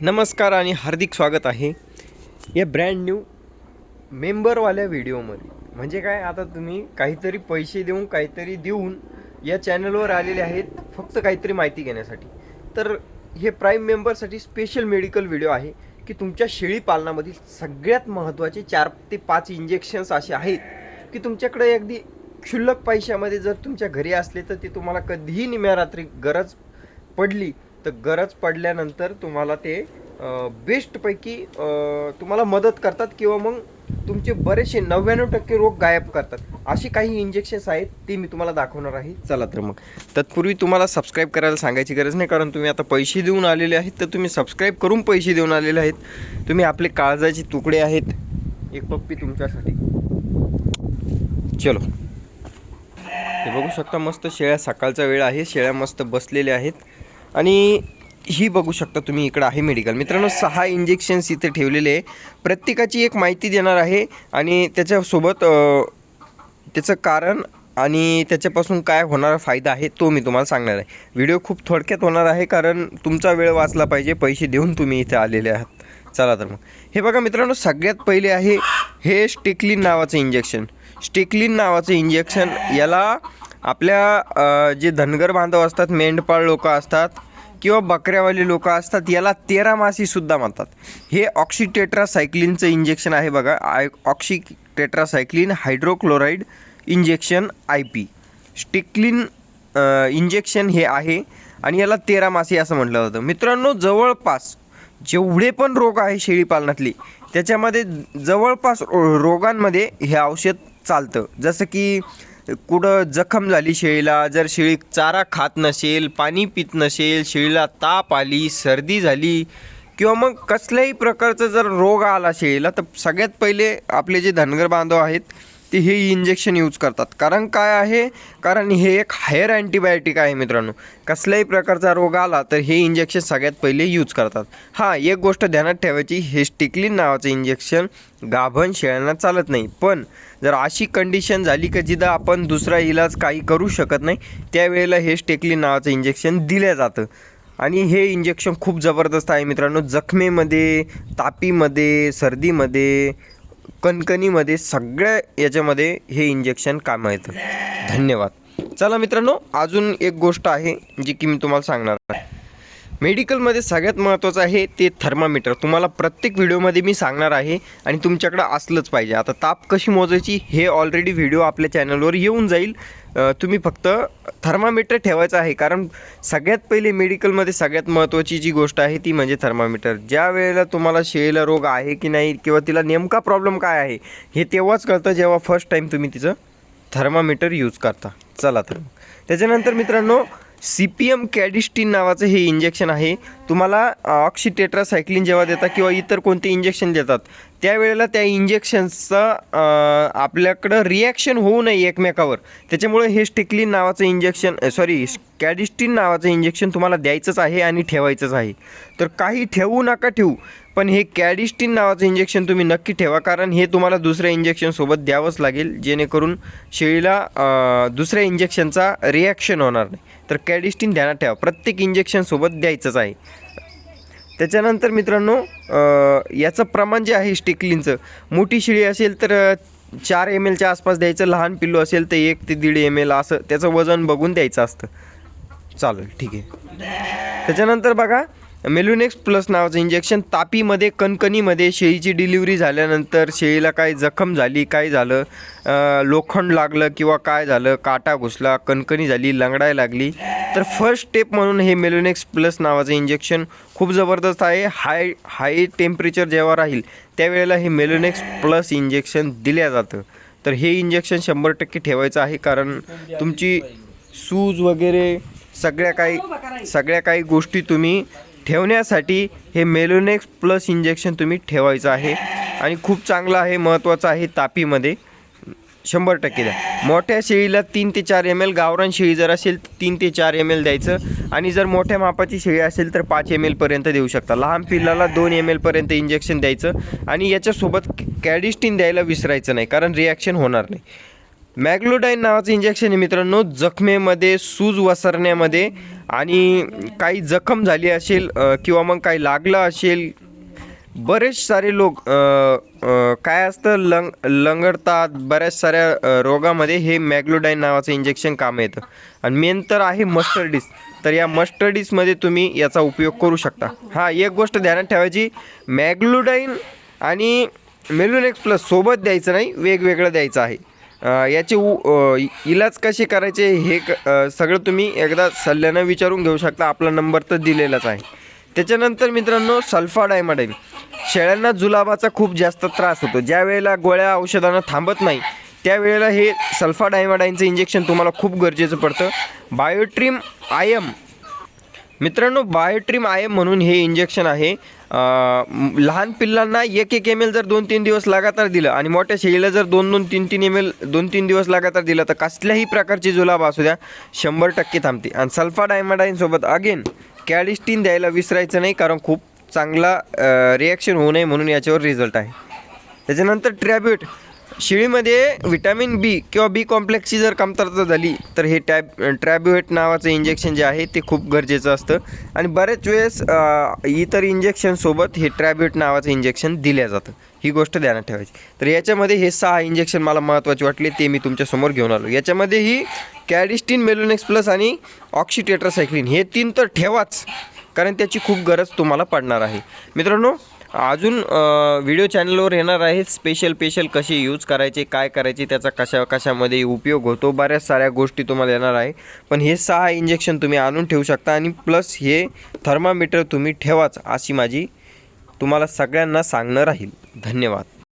नमस्कार आणि हार्दिक स्वागत आहे या ब्रँड न्यू मेंबरवाल्या व्हिडिओमध्ये म्हणजे काय आता तुम्ही काहीतरी पैसे देऊन काहीतरी देऊन या चॅनलवर आलेले आहेत फक्त काहीतरी माहिती घेण्यासाठी. तर हे प्राईम मेंबरसाठी स्पेशल मेडिकल व्हिडिओ आहे की तुमच्या शेळी पालनामधील सगळ्यात महत्त्वाचे चार ते पाच इंजेक्शन्स असे आहेत की तुमच्याकडे अगदी क्षुल्लक पैशामध्ये जर तुमच्या घरी असले तर ते तुम्हाला कधीही निम्या रात्री गरज पडली तर गरज पडल्यानंतर तुम्हाला ते बेस्टपैकी तुम्हाला मदत करतात किंवा मग तुमचे बरेचसे नव्याण्णव टक्के रोग गायब करतात. अशी काही इंजेक्शन्स आहेत ते मी तुम्हाला दाखवणार आहे. चला तर मग. तत्पूर्वी तुम्हाला सबस्क्राईब करायला सांगायची गरज नाही कारण तुम्ही आता पैसे देऊन आलेले आहेत तर तुम्ही सबस्क्राईब करून पैसे देऊन आलेले आहेत. तुम्ही आपले काळजाचे तुकडे आहेत. एक पप्पी तुमच्यासाठी. चलो. हे बघू शकता मस्त शेळ्या सकाळचा वेळ आहे. शेळ्या मस्त बसलेल्या आहेत. आणि ही बघू शकता तुम्ही इकडं आहे मेडिकल मित्रांनो सहा इंजेक्शन्स इथे ठेवलेले आहे. प्रत्येकाची एक माहिती देणार आहे आणि त्याच्यासोबत त्याचं कारण आणि त्याच्यापासून काय होणारा फायदा आहे तो मी तुम्हाला सांगणार आहे. व्हिडिओ खूप थोडक्यात होणार आहे कारण तुमचा वेळ वाचला पाहिजे पैसे देऊन तुम्ही इथे आलेले आहात. चला तर मग. हे बघा मित्रांनो सगळ्यात पहिले आहे हे स्टेकलिन नावाचं इंजेक्शन स्टेकलिन नावाचं इंजेक्शन याला आपल्या जे धनगर बांधव असतात मेंढपाळ लोक असतात किंवा बकऱ्यावाले लोक असतात याला तेरा मासीसुद्धा म्हणतात. हे ऑक्सिटेट्रासायक्लिनचं इंजेक्शन आहे बघा. I oxytetracycline hydrochloride injection I P स्टिक्लिन injection हे आहे आणि याला तेरा मासी असं म्हटलं जातं. मित्रांनो जवळपास जेवढे पण रोग आहे शेळीपालनातले त्याच्यामध्ये जवळपास रो- रोगांमध्ये हे औषध चालतं. जसं की कुठं जखम झाली शेळीला जर शेळी चारा खात नसेल पाणी पित नसेल शेळीला ताप आली सर्दी झाली किंवा मग कसल्याही प्रकारचा जर रोग आला शेळीला तर सगळ्यात पहिले आपले जे धनगर बांधव आहेत ते हे इंजेक्शन यूज करतात. कारण काय आहे? कारण हे एक हायर अँटीबायोटिक आहे मित्रांनो. कसल्याही प्रकारचा रोग आला तर हे इंजेक्शन सगळ्यात पहिले यूज करतात. हां एक गोष्ट ध्यानात ठेवायची हे स्टिकलिन नावाचं इंजेक्शन गाभण शेळ्यांना चालत नाही. पण जर अशी कंडिशन झाली की जिथं आपण दुसरा इलाज काही करू शकत नाही त्यावेळेला हे स्टेकलिन नावाचं इंजेक्शन दिलं जातं. आणि हे इंजेक्शन खूप जबरदस्त आहे मित्रांनो. जखमेमध्ये तापीमध्ये सर्दीमध्ये कणकणीमध्ये सगळ्या याच्यामध्ये हे इंजेक्शन काम येतं. धन्यवाद. चला मित्रांनो अजून एक गोष्ट आहे जी की मी तुम्हाला सांगणार आहे. मेडिकलमध्ये सगळ्यात महत्त्वाचं आहे ते थर्मामीटर. तुम्हाला प्रत्येक व्हिडिओमध्ये मी सांगणार आहे आणि तुमच्याकडं असलंच पाहिजे. आता ताप कशी मोजायची हे ऑलरेडी व्हिडिओ आपल्या चॅनलवर येऊन जाईल. तुम्ही फक्त थर्मामीटर ठेवायचं आहे. कारण सगळ्यात पहिले मेडिकलमध्ये सगळ्यात महत्त्वाची जी गोष्ट आहे ती म्हणजे थर्मामीटर. ज्या वेळेला तुम्हाला शेळीला रोग आहे की नाही किंवा तिला नेमका प्रॉब्लेम काय आहे हे तेव्हाच कळतं जेव्हा फर्स्ट टाईम तुम्ही तिचं थर्मामीटर यूज करता. चला तर. त्याच्यानंतर मित्रांनो सी पी एम कॅडिस्टिन नावाचं हे इंजेक्शन आहे. तुम्हाला ऑक्सिटेट्रासायक्लिन जेव्हा देतात किंवा इतर कोणते इंजेक्शन देतात त्यावेळेला त्या इंजेक्शन्सचं आपल्याकडं रिॲक्शन होऊ नये एकमेकावर. त्याच्यामुळे हे स्टिकलिन नावाचं इंजेक्शन सॉरी कॅडिस्टिन नावाचं इंजेक्शन तुम्हाला द्यायचंच आहे आणि ठेवायचंच आहे. तर काही ठेवू नका ठेवू पण हे कॅडिस्टिन नावाचं इंजेक्शन तुम्ही नक्की ठेवा कारण हे तुम्हाला दुसऱ्या इंजेक्शनसोबत द्यावंच लागेल जेणेकरून शेळीला दुसऱ्या इंजेक्शनचा रिॲक्शन होणार नाही. तर कॅडिस्टिन ध्यानात ठेवा. प्रत्येक इंजेक्शनसोबत द्यायचंच आहे. त्याच्यानंतर मित्रांनो याचं प्रमाण जे आहे स्टिकलिनचं मोठी शिळी असेल तर चार एम एलच्या आसपास द्यायचं लहान पिल्लू असेल तर एक ते दीड एम एल असं त्याचं वजन बघून द्यायचं असतं. चालेल ठीक आहे. त्याच्यानंतर बघा मेलुनेक्स प्लस नावाचं इंजेक्शन तापीमध्ये कणकणीमध्ये शेळीची डिलिव्हरी झाल्यानंतर शेळीला काय जखम झाली काय झालं? लोखंड लागलं किंवा काय झालं? काटा घुसला कणकणी झाली लंगडाय लागली. तर फर्स्ट स्टेप म्हणून हे मेलोनेक्स प्लस नावाचं इंजेक्शन खूप जबरदस्त आहे. हाय हाय टेम्परेचर जेव्हा राहील त्यावेळेला हे मेलोनेक्स प्लस इंजेक्शन दिल्या जातं. तर हे इंजेक्शन शंभर टक्के ठेवायचं आहे कारण तुमची सूज वगैरे सगळ्या काही सगळ्या काही गोष्टी तुम्ही ठेवण्यासाठी हे मेलोनेक्स प्लस इंजेक्शन तुम्ही ठेवायचं आहे. आणि खूप चांगलं आहे महत्त्वाचं आहे तापीमध्ये. शंभर टक्के द्या. मोठ्या शेळीला तीन ते चार एम एल गावरान शेळी जर असेल तर तीन ते चार एम एल द्यायचं. आणि जर मोठ्या मापाची शेळी असेल तर पाच एम एलपर्यंत देऊ शकता. लहान पिल्लाला दोन एम एलपर्यंत इंजेक्शन द्यायचं. आणि याच्यासोबत कॅडिस्टिन द्यायला विसरायचं नाही कारण रिॲक्शन होणार नाही. मॅग्लोडाईन नावाचं इंजेक्शन आहे मित्रांनो. जखमेमध्ये सूज वसरण्यामध्ये आणि काही जखम झाली असेल किंवा मग काही लागलं असेल बरेच सारे लोक काय असतं लंग लंगडतात बऱ्याच साऱ्या रोगामध्ये हे मॅग्लोडाईन नावाचं इंजेक्शन काम येतं. आणि मेन तर आहे मस्टर्डीस तर या मस्टर्डीसमध्ये तुम्ही याचा उपयोग करू शकता. हां एक गोष्ट ध्यानात ठेवायची. मॅग्लोडाईन आणि मेलुनेक्स प्लस सोबत द्यायचं नाही वेगवेगळं द्यायचं आहे. याचे उ इलाज कसे करायचे हे क सगळं तुम्ही एकदा सल्ल्यानं विचारून घेऊ शकता. आपला नंबर तर दिलेलाच आहे. त्याच्यानंतर मित्रांनो सल्फा डायमाडाईल शेळ्यांना जुलाबाचा खूप जास्त त्रास होतो. ज्या वेळेला गोळ्या औषधांना थांबत नाही त्यावेळेला हे सल्फा डायमाडाईनचं इंजेक्शन तुम्हाला खूप गरजेचं पडतं. बायोट्रीम आयम मित्रांनो बायोट्रीम आय एम म्हणून हे इंजेक्शन आहे. लहान पिल्लांना एक एक एम एल जर दोन तीन दिवस लगातार दिलं आणि मोठ्या शेळीला जर दोन दोन तीन तीन एम एल दोन तीन दिवस लगातार दिलं तर कसल्याही प्रकारची जुलाब असू द्या शंभर टक्के थांबते. आणि सल्फा डायमाडाईनसोबत अगेन कॅडिस्टीन द्यायला विसरायचं नाही कारण खूप चांगला रिॲक्शन होऊ नये म्हणून याच्यावर रिझल्ट आहे. त्याच्यानंतर ट्रॅब्युट. शेळीमध्ये व्हिटॅमिन बी किंवा बी कॉम्प्लेक्सची जर कमतरता झाली तर हे टॅब ट्रॅब्युएट नावाचं इंजेक्शन जे आहे ते खूप गरजेचं असतं. आणि बरेच वेळेस इतर इंजेक्शनसोबत हे ट्रॅब्युएट नावाचं इंजेक्शन दिलं जातं. ही गोष्ट ध्यानात ठेवायची. तर याच्यामध्ये हे सहा इंजेक्शन मला महत्त्वाचे वाटले ते मी तुमच्यासमोर घेऊन आलो. याच्यामध्येही कॅडिस्टीन मेलोनेक्स प्लस आणि ऑक्सिटेट्रासायक्लिन हे तीन तर ठेवाच कारण त्याची खूप गरज तुम्हाला पडणार आहे. मित्रांनो अजून व्हिडिओ चॅनलवर येणार आहे स्पेशल पेशल कसे यूज करायचे काय करायचे त्याचा कशा कशामध्ये उपयोग होतो बऱ्याच साऱ्या गोष्टी तुम्हाला येणार आहे. पण हे सहा इंजेक्शन तुम्ही आणून ठेवू शकता आणि प्लस हे थर्मामीटर तुम्ही ठेवाच अशी माझी तुम्हाला सगळ्यांना सांगणं राहील. धन्यवाद.